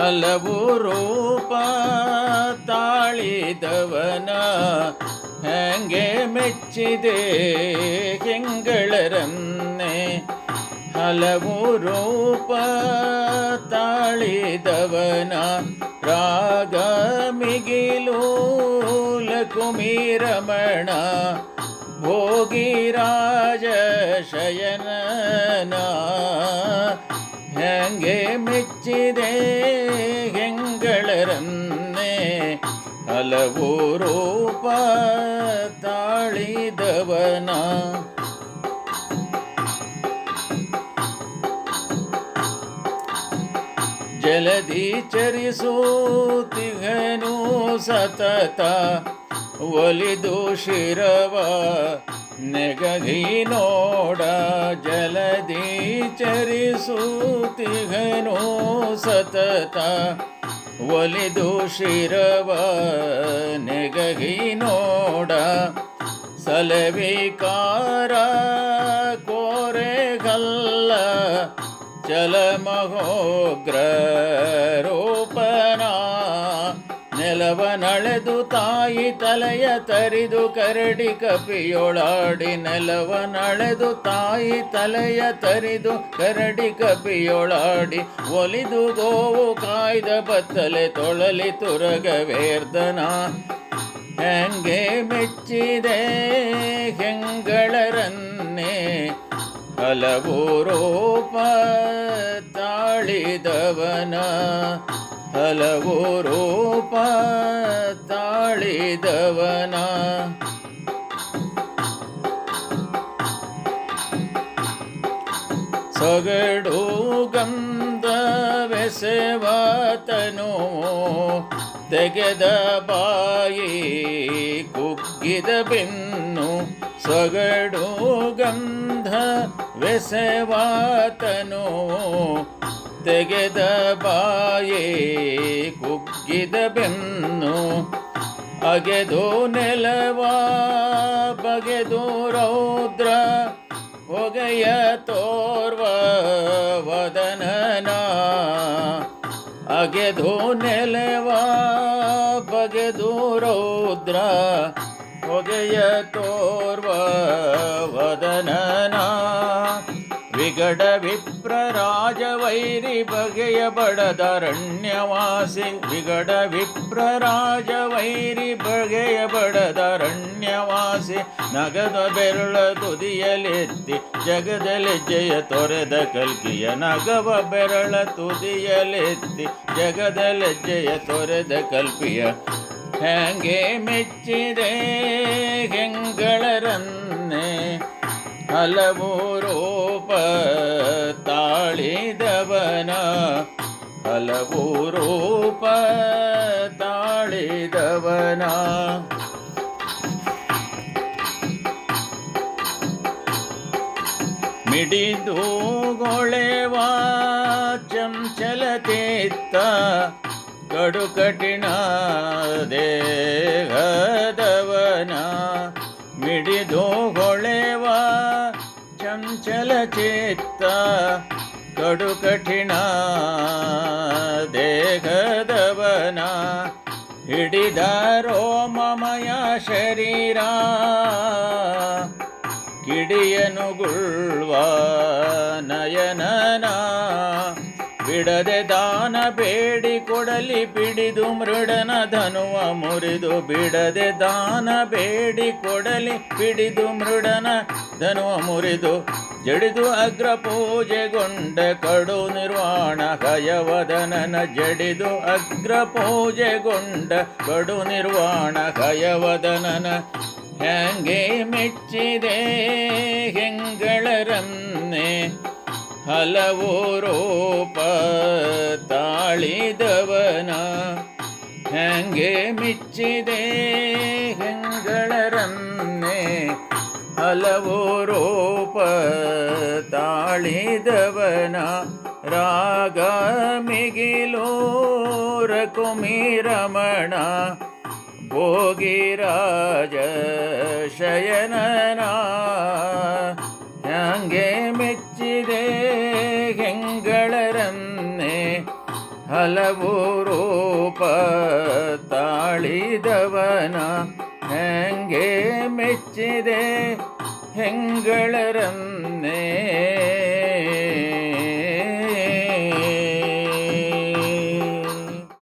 ಹಲವು ರೂಪ ತಾಳಿದವನ ಹೆಂಗೆ ಮೆಚ್ಚಿದೆ ಹೆಂಗಳರನ್ನೇ ಹಲವು ರೂಪ ತಾಳಿದವನ ರಾಗ ಮಿಗಿಲು ಲಕುಮೀರಮಣ ಭೋಗಿರಾಜ ಶಯನನ ಹೆಂಗೆ ಮೆಚ್ಚಿದೆ ಹೆಂಗಳರನ್ನೇ ಹಲವು ರೂಪ ತಾಳಿದವನ ಜಲದಿ ಚರಿಸೂತಿಗನು ಸತತ ಒಲಿದು ಶಿರವ ನೆಗಗಿ ನೋಡ, ಜಲದಿ ಚರಿಸೂತಿಗನು ಸತತ. ಒಲಿದು ಶಿರವ ನೆಗಗಿ ನೋಡ ಸಲವಿಕಾರ ಕೋರೆಗಲ್ಲ ಚಲಮಹೋಗ್ರ ರೂಪನ. ನೆಲವನಳೆದು ತಾಯಿ ತಲೆಯ ತರಿದು ಕರಡಿ ಕಪಿಯೊಳಾಡಿ ನೆಲವನಳೆದು ತಾಯಿ ತಲೆಯ ತರಿದು ಕರಡಿ ಕಪಿಯೊಳಾಡಿ ಒಲಿದು ಗೋವು ಕಾಯ್ದ ಬತ್ತಲೆ ತೊಳಲಿ ತುರಗವೇರ್ದನ. ಹೆಂಗೆ ಮೆಚ್ಚಿದೆ ಹೆಂಗಳರನ್ನೇ ಹಲವು ರೂಪ ತಾಳಿದವನ. ಹಲವು ರೂಪ ತಾಳಿದವನ. ಸೊಗಡು ಗಂಧವೆಸೆವಾತನು ತೆಗೆದ ಬಾಯಿ ಕುಗ್ಗಿದ ಬೆನ್ನು ಸೊಗಡು ಗಂಧ ವೆಸವಾತನು ತೆಗೆದ ಬಾಯೇ ಕುಗ್ಗಿದ ಬೆನ್ನು, ಅಗೆದು ನೆಲವ, ಬಗೆದು ರೌದ್ರ, ಹೊಗೆಯ ತೋರ್ವ ವದನನ, ಅಗೆದು ನೆಲವ, ಬಗೆದು ರೌದ್ರ, ಹೊಗೆಯ ತೋರ್ವ ವದನನ. ವಿಗಡ ವಿಪ್ರ ರಾಜವೈರಿ ಬಗೆಯ ಬಡದರಣ್ಯವಾಸಿ. ವಿಗಡ ವಿಪ್ರ ರಾಜವೈರಿ ಬಗೆಯ ಬಡದರಣ್ಯವಾಸಿ. ನಗದ ಬೆರಳ ತುದಿಯಲೆತ್ತಿ, ಜಗದಲ್ಲಿ ಜಯ ತೊರೆದ ಕಲ್ಕಿಯ ನಗವ ಬೆರಳ ತುದಿಯಲೆತ್ತಿ, ಜಗದಲ್ಲಿ ಜಯ ತೊರೆದ ಕಲ್ಪಿಯ ಹೆಂಗೆ ಮೆಚ್ಚಿದೆ ಹೆಂಗಳರನ್ನೇ. ಹಲವು ರೂಪ ತಾಳಿದವನ ಹಲವು ರೂಪ ತಾಳಿದವನ. ಮಿಡಿದು ಗೊಳೆವ ಚಂಚಲತೆತ್ತ ಕಡು ಕಠಿಣ ದೇಹದವನ. ಮಿಡಿದೋ ಚಿತ್ತ ಕಡು ಕಠಿಣ ದೇಹದವನ ಹಿಡಿದ ರೋಮಮಯ ಶರೀರ ಕಿಡಿಯನು ಗುಳ್ವ ನಯನನ ಬಿಡದೆ ದಾನ ಬೇಡಿ ಕೊಡಲಿ ಬಿಡಿದು ಮೃಡನ ಧನುವ ಮುರಿದು ಬಿಡದೆ ದಾನ ಬೇಡಿ ಕೊಡಲಿ ಬಿಡಿದು ಮೃಡನ ಧನುವ ಮುರಿದು ಜಡಿದು ಅಗ್ರ ಪೂಜೆಗೊಂಡ ಕಡು ನಿರ್ವಾಣ ಕಯವದನನ ಜಡಿದು ಅಗ್ರ ಪೂಜೆಗೊಂಡ ಕಡು ನಿರ್ವಾಣ ಕಯವದನನ ಹೆಂಗೆ ಮೆಚ್ಚಿದೆ ಹೆಂಗಳರನ್ನೇ ಹಲವು ರೂಪ ತಾಳಿದವನ ಹೆಂಗೆ ಮೆಚ್ಚಿದೆ ಹಲವು ತಾಳಿದವನ ರಾಗ ಮಿಗಿಲೋರ ಕುಮಿರಮಣ ಭೋಗಿರಾಜ ಶಯನನ ಹಂಗೆ ಮೆಚ್ಚಿದೆ ಹೆಂಗಳರನ್ನೇ ಹಲವು ರೂಪ ತಾಳಿದ ಮೆಚ್ಚಿದೆ ಹೆಂಗಳರನ್ನೇ